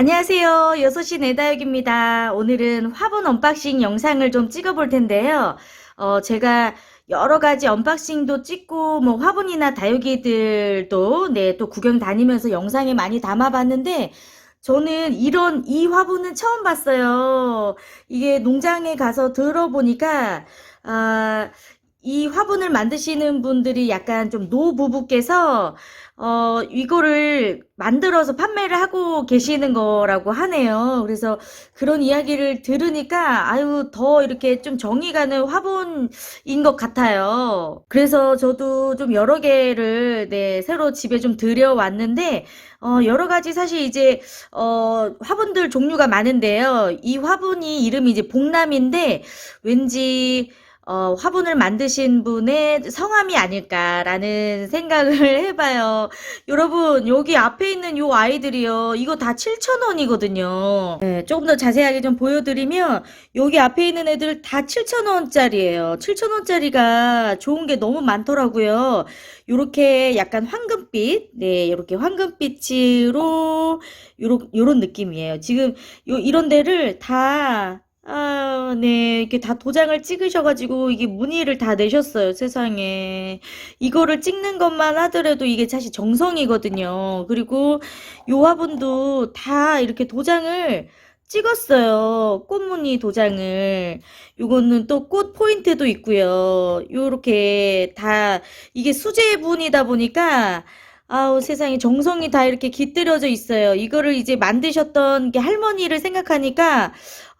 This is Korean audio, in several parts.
안녕하세요. 6시 내다육입니다. 오늘은 화분 언박싱 영상을 좀 찍어 볼 텐데요. 어, 제가 여러 가지 언박싱도 찍고, 뭐, 화분이나 다육이들도, 네, 또 구경 다니면서 영상에 많이 담아 봤는데, 저는 이런, 이 화분은 처음 봤어요. 이게 농장에 가서 들어보니까, 아, 이 화분을 만드시는 분들이 약간 좀 노부부께서 어, 이거를 만들어서 판매를 하고 계시는 거라고 하네요. 그래서 그런 이야기를 들으니까, 아유, 더 이렇게 좀 정이 가는 화분인 것 같아요. 그래서 저도 좀 여러 개를, 네, 새로 집에 좀 들여왔는데, 어, 여러 가지 사실 이제, 어, 화분들 종류가 많은데요. 이 화분이 이름이 이제 복남인데, 왠지, 어, 화분을 만드신 분의 성함이 아닐까라는 생각을 해봐요. 여러분, 여기 앞에 있는 요 아이들이요. 이거 다 7,000원이거든요. 네, 조금 더 자세하게 좀 보여드리면, 여기 앞에 있는 애들 다 7,000원짜리예요. 7,000원짜리가 좋은 게 너무 많더라고요. 요렇게 약간 황금빛, 네, 요렇게 황금빛으로, 요런, 요런 느낌이에요. 지금, 요, 이런 데를 다, 아, 네. 이렇게 다 도장을 찍으셔가지고, 이게 문의를 다 내셨어요, 세상에. 이거를 찍는 것만 하더라도 이게 사실 정성이거든요. 그리고 요 화분도 다 이렇게 도장을 찍었어요. 꽃무늬 도장을. 요거는 또 꽃 포인트도 있고요. 요렇게 다, 이게 수제분이다 보니까, 아우, 세상에 정성이 다 이렇게 깃들여져 있어요. 이거를 이제 만드셨던 게 할머니를 생각하니까,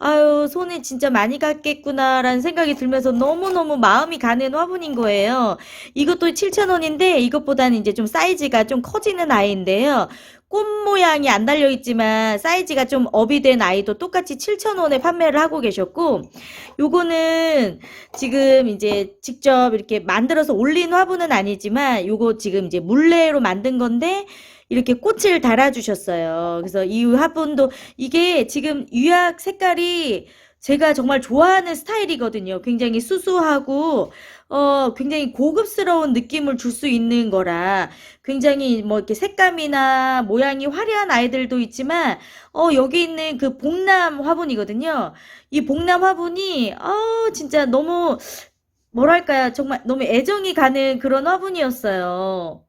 아유, 손에 진짜 많이 갔겠구나라는 생각이 들면서 너무너무 마음이 가는 화분인 거예요. 이것도 7,000원인데, 이것보다는 이제 좀 사이즈가 좀 커지는 아이인데요. 꽃 모양이 안 달려 있지만 사이즈가 좀 업이 된 아이도 똑같이 7,000원에 판매를 하고 계셨고 요거는 지금 이제 직접 이렇게 만들어서 올린 화분은 아니지만 요거 지금 이제 물레로 만든 건데 이렇게 꽃을 달아주셨어요. 그래서 이 화분도 이게 지금 유약 색깔이 제가 정말 좋아하는 스타일이거든요. 굉장히 수수하고, 어, 굉장히 고급스러운 느낌을 줄 수 있는 거라, 굉장히 뭐 이렇게 색감이나 모양이 화려한 아이들도 있지만, 어, 여기 있는 그 복남 화분이거든요. 이 복남 화분이, 어, 진짜 너무, 뭐랄까요. 정말 너무 애정이 가는 그런 화분이었어요.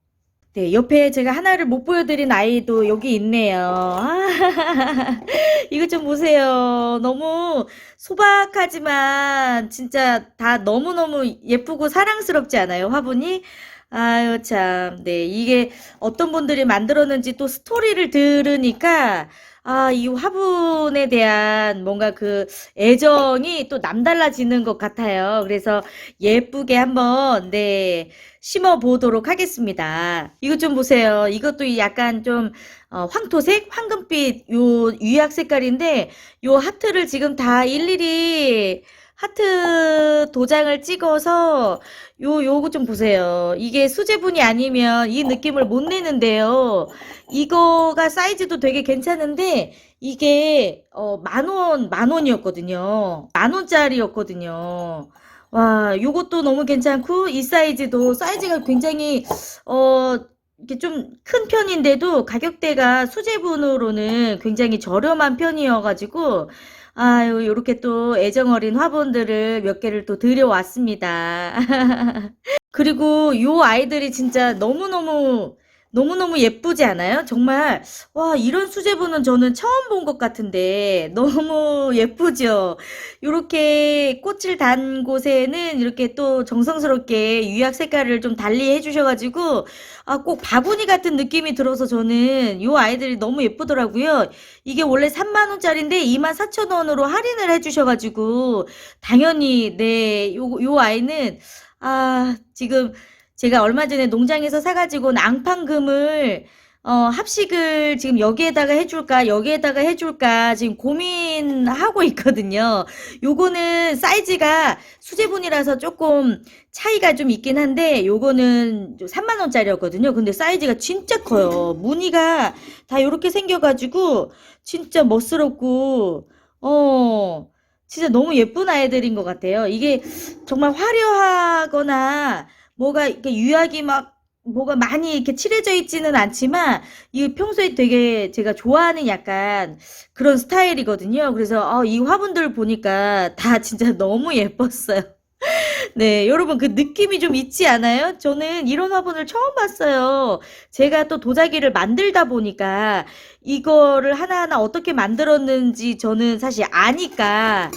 네, 옆에 제가 하나를 못 보여드린 아이도 여기 있네요. 아, 이거 좀 보세요. 너무 소박하지만 진짜 다 너무너무 예쁘고 사랑스럽지 않아요? 화분이? 아유, 참. 네, 이게 어떤 분들이 만들었는지 또 스토리를 들으니까 아, 이 화분에 대한 뭔가 그 애정이 또 남달라지는 것 같아요. 그래서 예쁘게 한번, 네, 심어 보도록 하겠습니다. 이것 좀 보세요. 이것도 약간 좀, 어, 황토색? 황금빛 요 유약 색깔인데, 요 하트를 지금 다 일일이 하트 도장을 찍어서 요 요거 좀 보세요. 이게 수제분이 아니면 이 느낌을 못 내는데요. 이거가 사이즈도 되게 괜찮은데 이게 어, 만 원, 만 원이었거든요. 만 원짜리였거든요. 와, 요것도 너무 괜찮고 이 사이즈도 사이즈가 굉장히 어 이렇게 좀 큰 편인데도 가격대가 수제분으로는 굉장히 저렴한 편이어가지고 아유, 요렇게 또 애정 어린 화분들을 몇 개를 또 들여왔습니다. 그리고 요 아이들이 진짜 너무너무 너무너무 예쁘지 않아요? 정말 와 이런 수제분은 저는 처음 본 것 같은데 너무 예쁘죠? 이렇게 꽃을 단 곳에는 이렇게 또 정성스럽게 유약 색깔을 좀 달리 해주셔가지고 아, 꼭 바구니 같은 느낌이 들어서 저는 요 아이들이 너무 예쁘더라고요. 이게 원래 3만원짜리인데 24,000원으로 할인을 해주셔가지고 당연히 네 요, 요 아이는 아 지금 제가 얼마 전에 농장에서 사가지고 앙팡금을 어, 합식을 지금 여기에다가 해줄까, 여기에다가 해줄까, 지금 고민하고 있거든요. 요거는 사이즈가 수제분이라서 조금 차이가 좀 있긴 한데, 요거는 3만원짜리였거든요. 근데 사이즈가 진짜 커요. 무늬가 다 이렇게 생겨가지고, 진짜 멋스럽고, 어, 진짜 너무 예쁜 아이들인 것 같아요. 이게 정말 화려하거나, 뭐가 이렇게 유약이 막 뭐가 많이 이렇게 칠해져 있지는 않지만 이 평소에 되게 제가 좋아하는 약간 그런 스타일이거든요. 그래서 어, 이 화분들 보니까 다 진짜 너무 예뻤어요. 네, 여러분 그 느낌이 좀 있지 않아요? 저는 이런 화분을 처음 봤어요. 제가 또 도자기를 만들다 보니까 이거를 하나하나 어떻게 만들었는지 저는 사실 아니까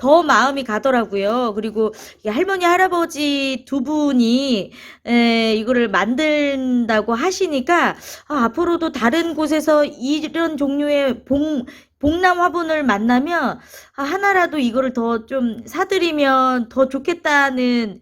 더 마음이 가더라고요. 그리고 이 할머니, 할아버지 두 분이 에, 이거를 만든다고 하시니까 아, 앞으로도 다른 곳에서 이런 종류의 봉, 봉남 화분을 만나면 아, 하나라도 이거를 더 좀 사드리면 더 좋겠다는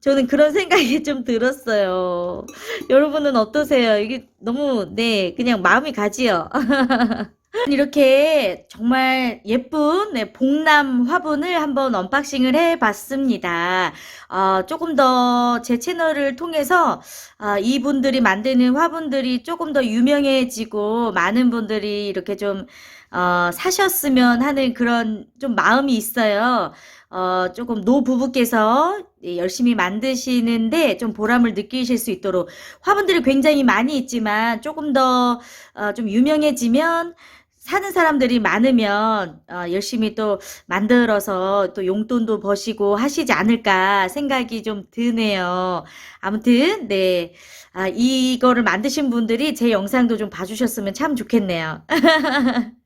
저는 그런 생각이 좀 들었어요. 여러분은 어떠세요? 이게 너무, 네, 그냥 마음이 가지요. 이렇게 정말 예쁜 네, 봉남 화분을 한번 언박싱을 해봤습니다. 어, 조금 더 제 채널을 통해서 아, 이분들이 만드는 화분들이 조금 더 유명해지고 많은 분들이 이렇게 좀 어, 사셨으면 하는 그런 좀 마음이 있어요. 어, 조금 노 부부께서 예, 열심히 만드시는데 좀 보람을 느끼실 수 있도록 화분들이 굉장히 많이 있지만 조금 더 어, 좀 유명해지면 사는 사람들이 많으면 어, 열심히 또 만들어서 또 용돈도 버시고 하시지 않을까 생각이 좀 드네요. 아무튼 네. 아, 이거를 만드신 분들이 제 영상도 좀 봐주셨으면 참 좋겠네요.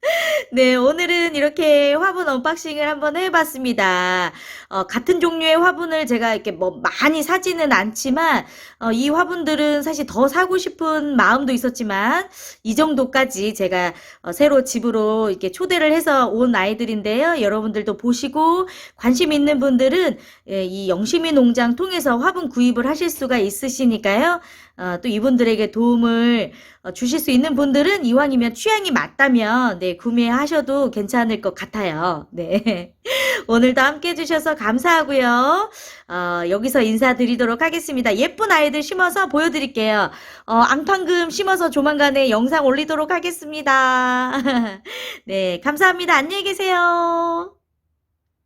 네, 오늘은 이렇게 화분 언박싱을 한번 해봤습니다. 어, 같은 종류의 화분을 제가 이렇게 뭐 많이 사지는 않지만, 어, 이 화분들은 사실 더 사고 싶은 마음도 있었지만, 이 정도까지 제가 어, 새로 집으로 이렇게 초대를 해서 온 아이들인데요. 여러분들도 보시고 관심 있는 분들은 예, 이 영심이 농장 통해서 화분 구입을 하실 수가 있으시니까요. 어, 또 이분들에게 도움을 어, 주실 수 있는 분들은 이왕이면 취향이 맞다면 네, 구매하셔도 괜찮을 것 같아요. 네. 오늘도 함께 해주셔서 감사하고요. 어, 여기서 인사드리도록 하겠습니다. 예쁜 아이들 심어서 보여드릴게요. 어, 앙팡금 심어서 조만간에 영상 올리도록 하겠습니다. 네, 감사합니다. 안녕히 계세요.